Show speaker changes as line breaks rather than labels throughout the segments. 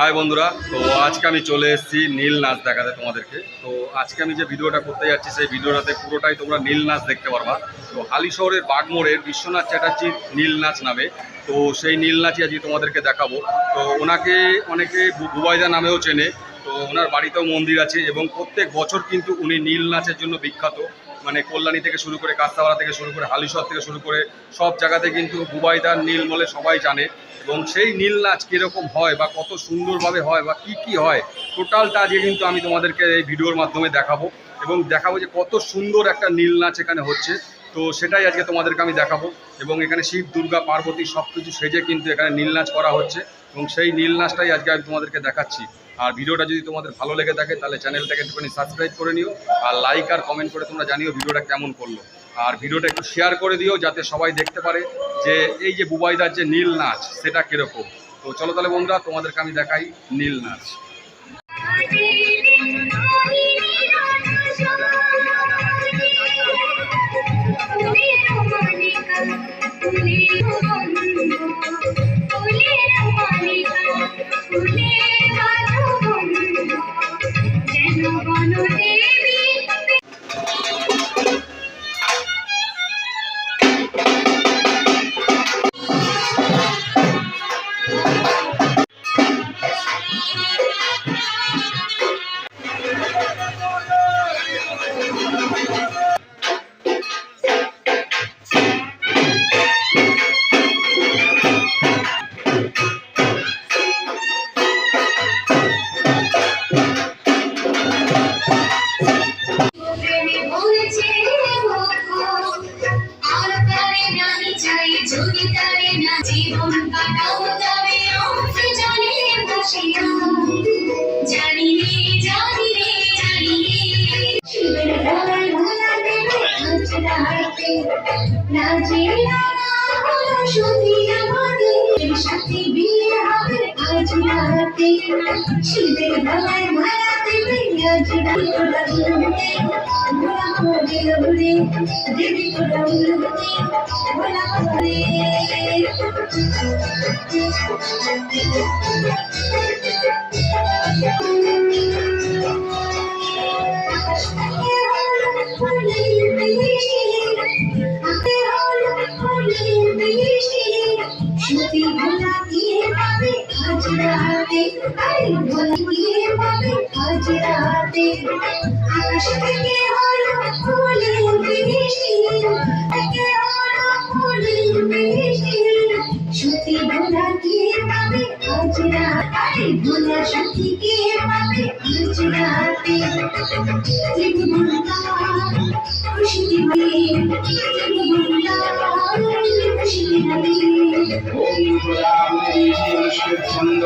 High বন্ধুরা, তো আজকে আমি চলে এসেছি নীল নাচ দেখাতে তোমাদেরকে। তো আজকে আমি যে ভিডিওটা করতে যাচ্ছি, সেই ভিডিওটাতে পুরোটাই তোমরা নীল নাচ দেখতে পারবা। তো হালি শহরের বাগমোড়ের বিশ্বনাথ চ্যাটার্জির নীল নাচ নামে। তো সেই নীল নাচই আজকে তোমাদেরকে দেখাবো। তো ওনাকে অনেকে বুবাইদা নামেও চেনে। তো ওনার বাড়িতেও মন্দির আছে এবং প্রত্যেক বছর কিন্তু উনি নীল নাচের জন্য বিখ্যাত। মানে কল্যাণী থেকে শুরু করে কাস্তাওয়ালা থেকে শুরু করে হালিশহর থেকে শুরু করে সব জায়গাতে কিন্তু বুবাইদার নীল বলে সবাই জানে এবং সেই নীল নাচ কীরকম হয় বা কত সুন্দরভাবে হয় বা কি কি হয়, টোটালটা আজকে কিন্তু আমি তোমাদেরকে এই ভিডিওর মাধ্যমে দেখাবো এবং দেখাবো যে কত সুন্দর একটা নীল নাচ এখানে হচ্ছে। তো সেটাই আজকে তোমাদেরকে আমি দেখাবো এবং এখানে শিব, দুর্গা, পার্বতী সব কিছু সেজে কিন্তু এখানে নীল নাচ করা হচ্ছে এবং সেই নীল নাচটাই আজকে আমি তোমাদেরকে দেখাচ্ছি। আর ভিডিওটা যদি তোমাদের ভালো লেগে থাকে, তাহলে চ্যানেলটাকে একটুখানি সাবস্ক্রাইব করে নিও, আর লাইক আর কমেন্ট করে তোমরা জানিও ভিডিওটা কেমন করল। আর ভিডিওটা একটু শেয়ার করে দিও, যাতে সবাই দেখতে পারে যে এই যে বুবাইদার যে নীল নাচ, সেটা কীরকম। তো চলো তাহলে বন্ধুরা, তোমাদেরকে আমি দেখাই নীল নাচ।
শিবের গলায় ভোলা দেবে আজ রাতে ভোলা করে উড়ে দেবী করে উড়ে ভোলা করে আজ রাতে দিয়ে পাবে, আজ রাতে আকাশ থেকে হলো ফুলের বৃষ্টি থেকে হলো ফুলের বৃষ্টি সত্যি ভোলা দিয়ে পাবে, আজ রাতে? ভোলা সত্যি দিয়ে পাবে, আজ রাতে? ত্রিভুবনটা খুশি দিবে খুশি দিবে
ছন্দ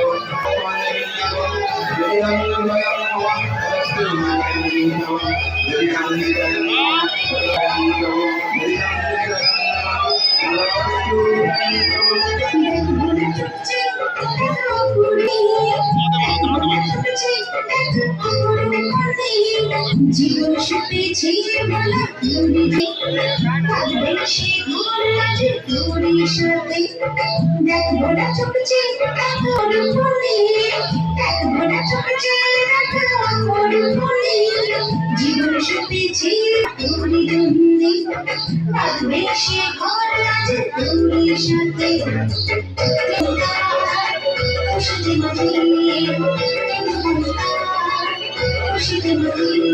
জীবন সপেছে বলা ভালোবেসে ঘুরলাম তোর সাথে দেখব না চোখছে তোর মনে দেখব না চোখছে তোর মনে জীবন সপেছে তোর জন্যে ভালোবেসে ঘুরলাম তোর সাথে খুশিতে মাঝে খুশিতে মাঝে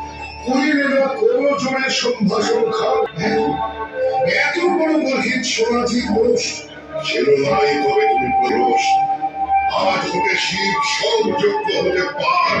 করিলে না কোনো জনের সম্ভাষণ খান এত বড় গর্হিত সোনাজি পুরুষ ছিল নাই তবে তুমি পুরুষ আজ হতে শিব সংযোগ্য হতে পার।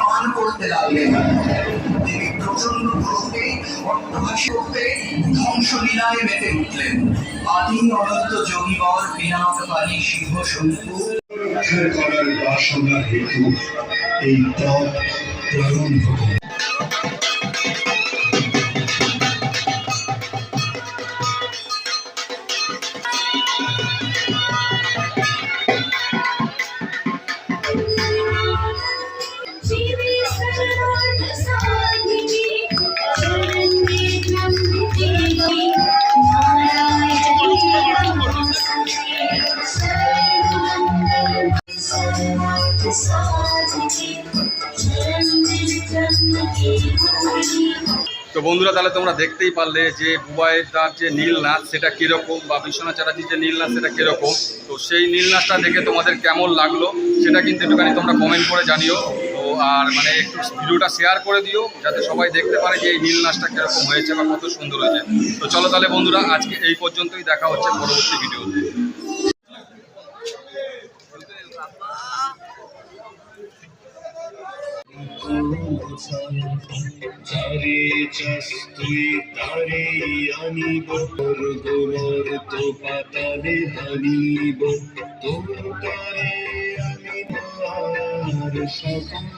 পান করতে লাগলেন দেবী প্রচণ্ড ক্রোধে অট্টহাসি করতে ধ্বংসলীলায় মেতে উঠলেন আদি অনন্ত যোগীবর বিনাশকারী সিংহ শঙ্কু
করার বাসনা হেতু এই পথ প্রারম্ভ করো।
বন্ধুরা, তাহলে তোমরা দেখতেই পারলে যে বুবাইয়ের তার যে নীল নাচ, সেটা কীরকম বা বিশ্বনাথ চ্যাটার্জির যে নীল নাচ, সেটা কীরকম। তো সেই নীল নাচটা দেখে তোমাদের কেমন লাগল, সেটা কিন্তু একটুখানি তোমরা কমেন্ট করে জানিও। তো আর মানে একটু ভিডিওটা শেয়ার করে দিও, যাতে সবাই দেখতে পারে যে এই নীল নাচটা কীরকম হয়েছে বা কত সুন্দর হয়েছে। তো চলো তাহলে বন্ধুরা, আজকে এই পর্যন্তই দেখা হচ্ছে পরবর্তী ভিডিওতে
যারে চাস তুই তারে আনিব তোর গোবর তো পাতারে হানিব তোর তারে আনিব আর সকল